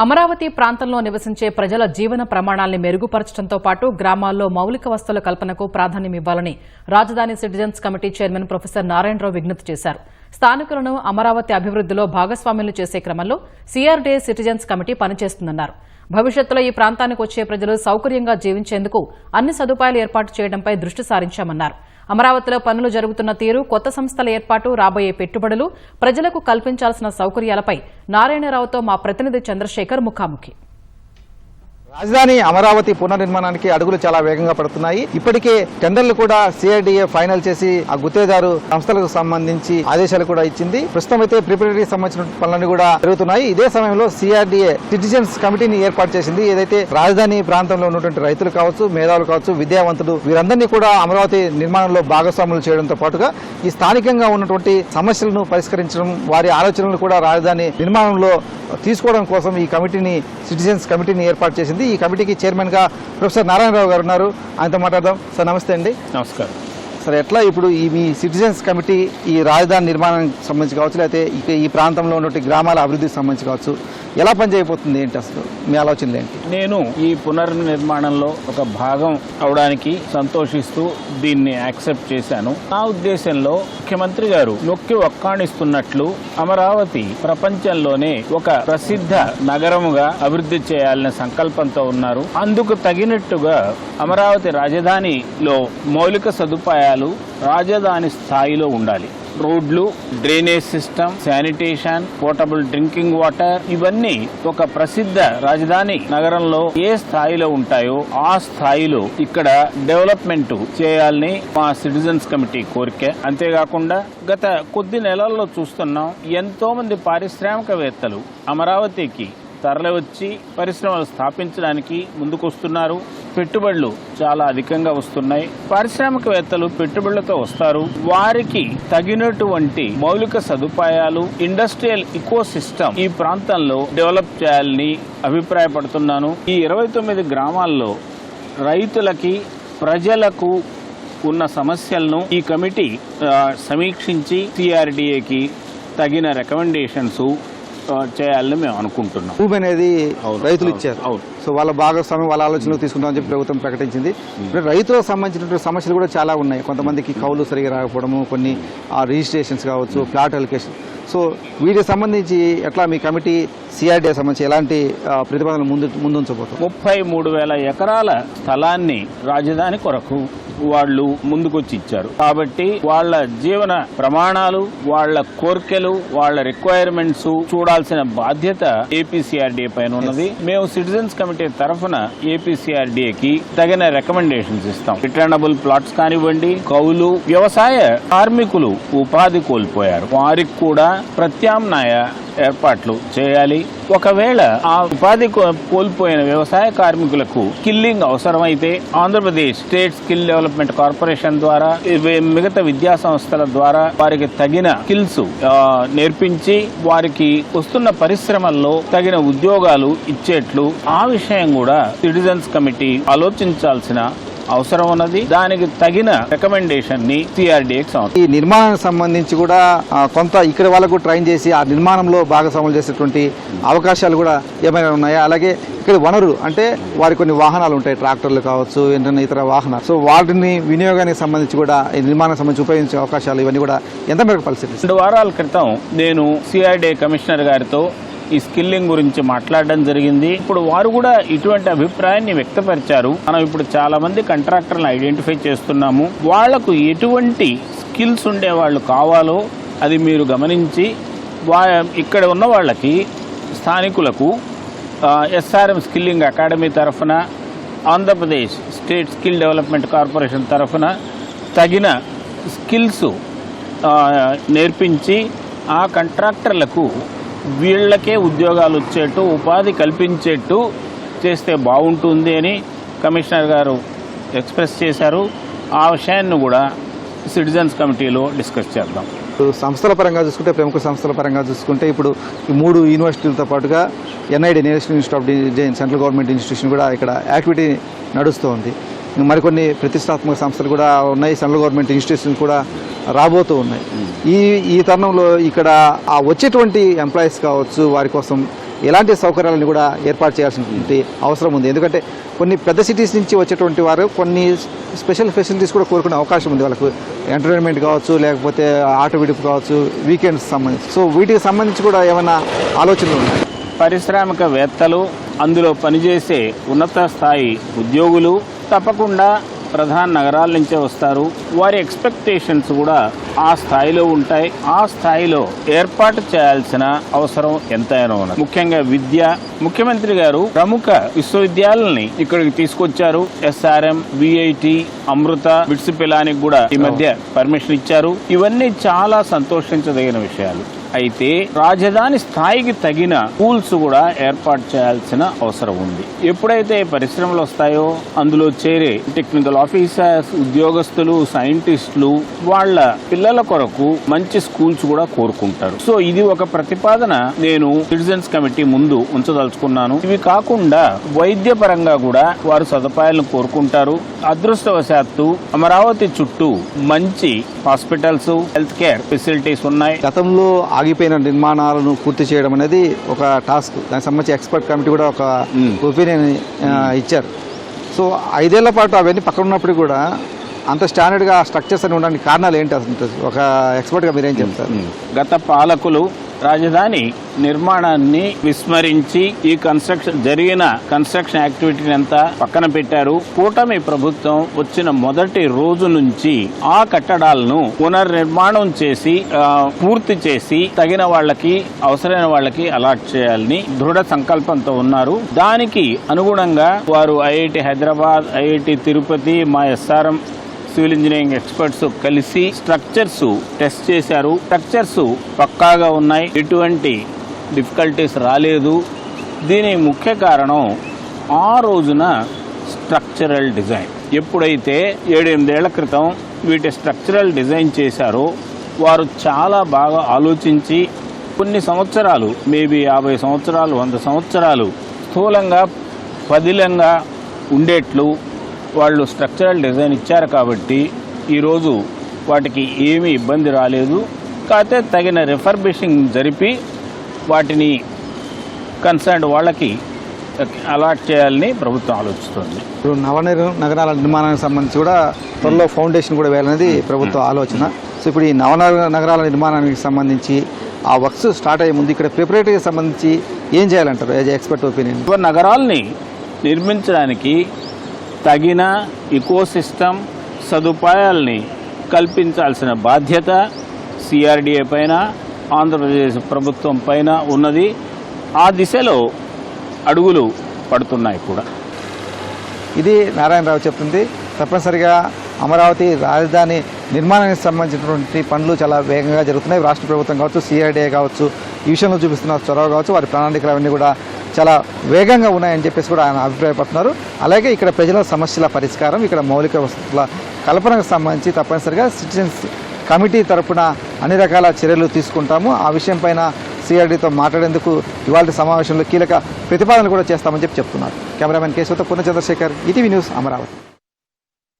అమరావతి ప్రాంతంలో నివసించే ప్రజల జీవన ప్రమాణాల్ని మెరుగుపరచడంతో పాటు గ్రామాల్లో మౌలిక వస్తువుల కల్పనకు ప్రాధాన్యం ఇవ్వాలని రాజధాని citizens committee chairman professor Narayanarao విజ్ఞప్తి చేశారు. స్థానికులను అమరావతి అభివృద్దిలో భాగస్వాములు చేసే క్రమంలో సీఆర్డీఏ సిటిజన్స్ కమిటీ పనిచేస్తుందన్నారు. భవిష్యత్తులో ఈ ప్రాంతానికి వచ్చే ప్రజలు సౌకర్యంగా జీవించేందుకు అన్ని సదుపాయాలు ఏర్పాటు చేయడంపై దృష్టి సారించామన్నారు. అమరావతిలో పనులు జరుగుతున్న తీరు కొత్త సంస్థల ఏర్పాటు రాబోయే పెట్టుబడులు ప్రజలకు కల్పించాల్సిన సౌకర్యాలపై నారాయణరావుతో మా ప్రతినిధి చంద్రశేఖర్ ముఖాముఖి. రాజధాని అమరావతి పునర్నిర్మాణానికి అడుగులు చాలా వేగంగా పడుతున్నాయి. ఇప్పటికే టెండర్లు కూడా సిఐడిఏ ఫైనల్ చేసి ఆ గుత్తేదారు సంస్థలకు సంబంధించి ఆదేశాలు కూడా ఇచ్చింది. ప్రస్తుతం అయితే ప్రిపరేటరీ సంబంధించిన పనులన్నీ కూడా జరుగుతున్నాయి. ఇదే సమయంలో సిఆర్డిఏ సిటిజన్స్ కమిటీని ఏర్పాటు చేసింది. ఏదైతే రాజధాని ప్రాంతంలో ఉన్నటువంటి రైతులు కావచ్చు మేధావులు కావచ్చు విద్యావంతులు వీరందరినీ కూడా అమరావతి నిర్మాణంలో భాగస్వాములు చేయడంతో పాటుగా ఈ స్థానికంగా ఉన్నటువంటి సమస్యలను పరిష్కరించడం వారి ఆలోచనలు కూడా రాజధాని నిర్మాణంలో తీసుకోవడం కోసం ఈ కమిటీని సిటిజన్స్ కమిటీని ఏర్పాటు చేసింది. ఈ కమిటీకి చైర్మన్గా ప్రొఫెసర్ నారాయణరావు గారు ఉన్నారు. ఆయనతో మాట్లాడదాం. సార్ నమస్తే అండి. నమస్కారం. సరే ఎట్లా ఇప్పుడు ఈ మీ సిటిజన్స్ కమిటీ ఈ రాజధాని నిర్మాణానికి సంబంధించి కావచ్చు లేకపోతే ఇక ఈ ప్రాంతంలో ఉన్నటువంటి గ్రామాల అభివృద్ధికి సంబంధించి కావచ్చు ఎలా పనిచేయబోతుంది ఏంటి అసలు? మీ ఆలోచనలు ఏంటి? నేను ఈ పునర్నిర్మాణంలో ఒక భాగం అవడానికి సంతోషిస్తూ దీన్ని యాక్సెప్ట్ చేశాను. నా ఉద్దేశంలో ముఖ్యమంత్రి గారు నొక్కి ఒక్కాణిస్తున్నట్లు అమరావతి ప్రపంచంలోనే ఒక ప్రసిద్ధ నగరముగా అభివృద్ధి చేయాలనే సంకల్పంతో ఉన్నారు. అందుకు తగినట్టుగా అమరావతి రాజధానిలో మౌలిక సదుపాయాలు రాజధాని స్థాయిలో ఉండాలి. రోడ్లు drainage system sanitation portable drinking water ఇవన్నీ ఒక ప్రసిద్ధ రాజధాని నగరంలో ఏ స్థాయిలో ఉంటాయో ఆ స్థాయిలో ఇక్కడ డెవలప్మెంట్ చేయాలని మా సిటిజన్స్ కమిటీ కోరిక. అంతేకాకుండా గత కొద్ది నెలల్లో చూస్తున్నాం ఎంతో మంది పారిశ్రామికవేత్తలు అమరావతికి తరలివచ్చి పరిశ్రమలు స్థాపించడానికి ముందుకొస్తున్నారు. పెట్టుబడులు చాలా అధికంగా వస్తున్నాయి. పారిశ్రామికవేత్తలు పెట్టుబడులతో వస్తారు. వారికి తగినటువంటి మౌలిక సదుపాయాలు ఇండస్ట్రియల్ ఇకో సిస్టమ్ ఈ ప్రాంతంలో డెవలప్ చేయాలని అభిప్రాయపడుతున్నాను. ఈ ఇరవై తొమ్మిది గ్రామాల్లో రైతులకి ప్రజలకు ఉన్న సమస్యలను ఈ కమిటీ సమీక్షించి సిఆర్డిఏకి తగిన రికమెండేషన్స్ చేయాలని మేము అనుకుంటున్నాం. భూమి అనేది రైతులు ఇచ్చారు. అవును. సో వాళ్ళ భాగస్వామ్యం వాళ్ళ ఆలోచనలు తీసుకుంటామని చెప్పి ప్రభుత్వం ప్రకటించింది. ఇప్పుడు రైతులకు సంబంధించినటువంటి సమస్యలు కూడా చాలా ఉన్నాయి. కొంతమందికి కౌలు సరిగా రాకపోవడము కొన్ని ఆ రిజిస్ట్రేషన్స్ కావచ్చు ప్లాట్ అలికేషన్ సో వీటికి సంబంధించి ఎట్లా మీ కమిటీ సిఆర్డీఏ సంబంధించి ఎలాంటి ప్రతిపాదనలు ముందు ముందుంచబోతారు ముప్పై మూడు వేల ఎకరాల స్థలాన్ని రాజధాని కొరకు వాళ్ళు ముందుకొచ్చి ఇచ్చారు. కాబట్టి వాళ్ళ జీవన ప్రమాణాలు వాళ్ళ కోర్కెలు వాళ్ళ రిక్వైర్మెంట్స్ చూడాల్సిన బాధ్యత ఏపీసీఆర్డీఏ పైన ఉన్నది. మేము సిటిజన్స్ కమిటీ తరఫున ఏపీసీఆర్డీఏకి తగిన రికమెండేషన్స్ ఇస్తాం. రిటర్నబుల్ ప్లాట్స్ కానివ్వండి కౌలు వ్యవసాయ కార్మికులు ఉపాధి కోల్పోయారు. వారికి కూడా ప్రత్యామ్నాయ ఏర్పాట్లు చేయాలి. ఒకవేళ ఆ ఉపాధి కో- కోల్పోయిన వ్యవసాయ కార్మికులకు స్కిల్లింగ్ అవసరమైతే Andhra Pradesh state skill development corporation ద్వారా ఇవి మిగతా విద్యా సంస్థల ద్వారా వారికి తగిన స్కిల్స్ నేర్పించి వారికి వస్తున్న పరిశ్రమల్లో తగిన ఉద్యోగాలు ఇచ్చేట్లు ఆ విషయం కూడా సిటిజన్స్ కమిటీ ఆలోచించాల్సిన అవసరం ఉన్నది. దానికి తగిన రికమెండేషన్ని సిఆర్డీఏకి సమర్పి ఈ నిర్మాణానికి సంబంధించి కూడా కొంత ఇక్కడ వాళ్ళకు ట్రైన్ చేసి ఆ నిర్మాణంలో భాగస్వాములు చేసేటువంటి అవకాశాలు కూడా ఏమైనా ఉన్నాయా? అలాగే ఇక్కడ వనరులు అంటే వారి కొన్ని వాహనాలు ఉంటాయి. ట్రాక్టర్లు కావచ్చు ఏంటన్నా ఇతర వాహనాలు. సో వాటిని వినియోగానికి సంబంధించి కూడా ఈ నిర్మాణానికి సంబంధించి ఉపయోగించే అవకాశాలు ఇవన్నీ కూడా ఎంత మేరకు పరిస్థితి రెండు వారాల క్రితం నేను సిఆర్డీఏ కమిషనర్ గారితో ఈ స్కిల్లింగ్ గురించి మాట్లాడడం జరిగింది. ఇప్పుడు వారు కూడా ఇటువంటి అభిప్రాయాన్ని వ్యక్తపరిచారు. మనం ఇప్పుడు చాలా మంది కంట్రాక్టర్లను ఐడెంటిఫై చేస్తున్నాము. వాళ్ళకు ఎటువంటి స్కిల్స్ ఉండే వాళ్ళు కావాలో అది మీరు గమనించి వా ఇక్కడ ఉన్న వాళ్ళకి స్థానికులకు ఎస్ఆర్ఎం స్కిల్లింగ్ అకాడమీ తరఫున Andhra Pradesh state skill development corporation తరఫున తగిన స్కిల్స్ నేర్పించి ఆ కాంట్రాక్టర్లకు వీళ్ళకే ఉద్యోగాలు వచ్చేట్టు ఉపాధి కల్పించేట్టు చేస్తే బాగుంటుంది అని కమిషనర్ గారు ఎక్స్ప్రెస్ చేశారు. ఆ విషయాన్ని కూడా సిటిజన్స్ కమిటీలో డిస్కస్ చేద్దాం. ఇప్పుడు సంస్థల పరంగా చూసుకుంటే ప్రముఖ సంస్థల పరంగా చూసుకుంటే ఇప్పుడు ఈ మూడు యూనివర్సిటీలతో పాటుగా NID national institute of design central government institution కూడా ఇక్కడ యాక్టివిటీ నడుస్తోంది. మరికొన్ని ప్రతిష్టాత్మక సంస్థలు కూడా ఉన్నాయి. సెంట్రల్ గవర్నమెంట్ ఇన్స్టిట్యూషన్ కూడా రాబోతూ ఉన్నాయి. ఈ ఈ తరుణంలో ఇక్కడ ఆ వచ్చేటువంటి ఎంప్లాయీస్ కావచ్చు వారి కోసం ఎలాంటి సౌకర్యాలను కూడా ఏర్పాటు చేయాల్సినటువంటి అవసరం ఉంది. ఎందుకంటే కొన్ని పెద్ద సిటీస్ నుంచి వచ్చేటువంటి వారు కొన్ని స్పెషల్ ఫెసిలిటీస్ కూడా కోరుకునే అవకాశం ఉంది వాళ్ళకు. ఎంటర్టైన్మెంట్ కావచ్చు లేకపోతే ఆట విడుపు కావచ్చు వీకెండ్స్ సంబంధించి. సో వీటికి సంబంధించి కూడా ఏమైనా ఆలోచనలు ఉన్నాయి? పారిశ్రామికవేత్తలు అందులో పనిచేసే ఉన్నత స్థాయి ఉద్యోగులు తప్పకుండా ప్రధాన నగరాల నుంచే వస్తారు. వారి ఎక్స్పెక్టేషన్స్ కూడా ఆ స్థాయిలో ఉంటాయి. ఆ స్థాయిలో ఏర్పాటు చేయాల్సిన అవసరం ఎంతైనా ఉన్నది. ముఖ్యంగా విద్య. ముఖ్యమంత్రి గారు ప్రముఖ విశ్వవిద్యాలయాలని ఇక్కడికి తీసుకొచ్చారు. ఎస్ఆర్ఎం విఐటి అమృత బిట్స్ పిలానికి కూడా ఈ మధ్య పర్మిషన్ ఇచ్చారు. ఇవన్నీ చాలా సంతోషించదగిన విషయాలు. అయితే రాజధాని స్థాయికి తగిన స్కూల్స్ కూడా ఏర్పాటు చేయాల్సిన అవసరం ఉంది. ఎప్పుడైతే పరిశ్రమలు వస్తాయో అందులో చేరే టెక్నికల్ ఆఫీసర్స్ ఉద్యోగస్తులు సైంటిస్టులు వాళ్ళ పిల్లల కొరకు మంచి స్కూల్స్ కూడా కోరుకుంటారు. సో ఇది ఒక ప్రతిపాదన నేను సిటిజన్స్ కమిటీ ముందు ఉంచదలుచుకున్నాను. ఇవి కాకుండా వైద్య పరంగా కూడా వారు సదుపాయాలను కోరుకుంటారు. అదృష్టవశాత్తు అమరావతి చుట్టూ మంచి హాస్పిటల్స్ హెల్త్ కేర్ ఫెసిలిటీస్ ఉన్నాయి. గతంలో ఆగిపోయిన నిర్మాణాలను పూర్తి చేయడం అనేది ఒక టాస్క్. దానికి సంబంధించి ఎక్స్పర్ట్ కమిటీ కూడా ఒక. ఒపీనియన్ ఇచ్చారు. సో ఐదేళ్ళ పాటు అవన్నీ పక్కన ఉన్నప్పుడు కూడా అంత స్టాండర్డ్గా స్ట్రక్చర్స్ అని ఉండడానికి కారణాలు ఏంటి అసలు? ఒక ఎక్స్పర్ట్గా మీరేం చెప్తారు? గత పాలకులు రాజధాని నిర్మాణాన్ని విస్మరించి ఈ కన్స్ట్రక్షన్ జరిగిన కన్స్ట్రక్షన్ యాక్టివిటీని అంతా పక్కన పెట్టారు. కూటమి ప్రభుత్వం వచ్చిన మొదటి రోజు నుంచి ఆ కట్టడాలను పునర్నిర్మాణం చేసి పూర్తి చేసి తగిన వాళ్ళకి అవసరమైన వాళ్ళకి అలాట్ చేయాలని దృఢ సంకల్పంతో ఉన్నారు. దానికి అనుగుణంగా వారు ఐఐటి హైదరాబాద్ ఐఐటి తిరుపతి మా ఎస్ఆర్ఎం సివిల్ ఇంజనీరింగ్ ఎక్స్పర్ట్స్ కలిసి స్ట్రక్చర్స్ టెస్ట్ చేశారు. స్ట్రక్చర్స్ పక్కాగా ఉన్నాయి. ఎటువంటి డిఫికల్టీస్ రాలేదు. దీని ముఖ్య కారణం ఆ రోజున స్ట్రక్చరల్ డిజైన్. ఎప్పుడైతే ఏడెనిమిదేళ్ళ క్రితం వీటి స్ట్రక్చరల్ డిజైన్ చేశారో వారు చాలా బాగా ఆలోచించి కొన్ని సంవత్సరాలు మేబీ యాభై సంవత్సరాలు వంద సంవత్సరాలు స్థూలంగా పదిలంగా ఉండేట్లు వాళ్ళు స్ట్రక్చరల్ డిజైన్ ఇచ్చారు కాబట్టి ఈరోజు వాటికి ఏమీ ఇబ్బంది రాలేదు. కాకపోతే తగిన రిఫర్బిషింగ్ జరిపి వాటిని కన్సర్న్ వాళ్ళకి అలాట్ చేయాలని ప్రభుత్వం ఆలోచిస్తుంది. ఇప్పుడు నవనిర్ నగరాల నిర్మాణానికి సంబంధించి కూడా త్వరలో ఫౌండేషన్ కూడా వేయాలనేది ప్రభుత్వ ఆలోచన. సో ఇప్పుడు ఈ నవ నగరాల నిర్మాణానికి సంబంధించి ఆ వర్క్స్ స్టార్ట్ అయ్యే ముందు ఇక్కడ ప్రిపరేటరీకి సంబంధించి ఏం చేయాలంటారు? యాజ్ ఎక్స్పర్ట్ ఒపీనియన్ నగరాల్ని నిర్మించడానికి తగిన ఇకోసిస్టమ్ సదుపాయాల్ని కల్పించాల్సిన బాధ్యత సిఆర్డిఏ పైన ఆంధ్రప్రదేశ్ ప్రభుత్వం పైన ఉన్నది. ఆ దిశలో అడుగులు పడుతున్నాయి కూడా. ఇది నారాయణరావు చెప్తుంది. తప్పనిసరిగా అమరావతి రాజధాని నిర్మాణానికి సంబంధించినటువంటి పనులు చాలా వేగంగా జరుగుతున్నాయి. రాష్ట్ర ప్రభుత్వం కావచ్చు సిఆర్డీఏ కావచ్చు ఈ విషయంలో చూపిస్తున్న చొరవ కావచ్చు వారి ప్రణాళికలు అవన్నీ కూడా చాలా వేగంగా ఉన్నాయని చెప్పేసి కూడా ఆయన అభిప్రాయపడుతున్నారు. అలాగే ఇక్కడ ప్రజల సమస్యల పరిష్కారం ఇక్కడ మౌలిక వసతుల కల్పనకు సంబంధించి తప్పనిసరిగా సిటిజన్స్ కమిటీ తరపున అన్ని రకాల చర్యలు తీసుకుంటాము. ఆ విషయం పైన సిఆర్డీతో మాట్లాడేందుకు ఇవాళ సమావేశంలో కీలక ప్రతిపాదనలు కూడా చేస్తామని చెప్పి చెప్తున్నారు. కెమెరామెన్ కేశవతో పూర్ణ చంద్రశేఖర్ ఈటీవీ న్యూస్ అమరావతి.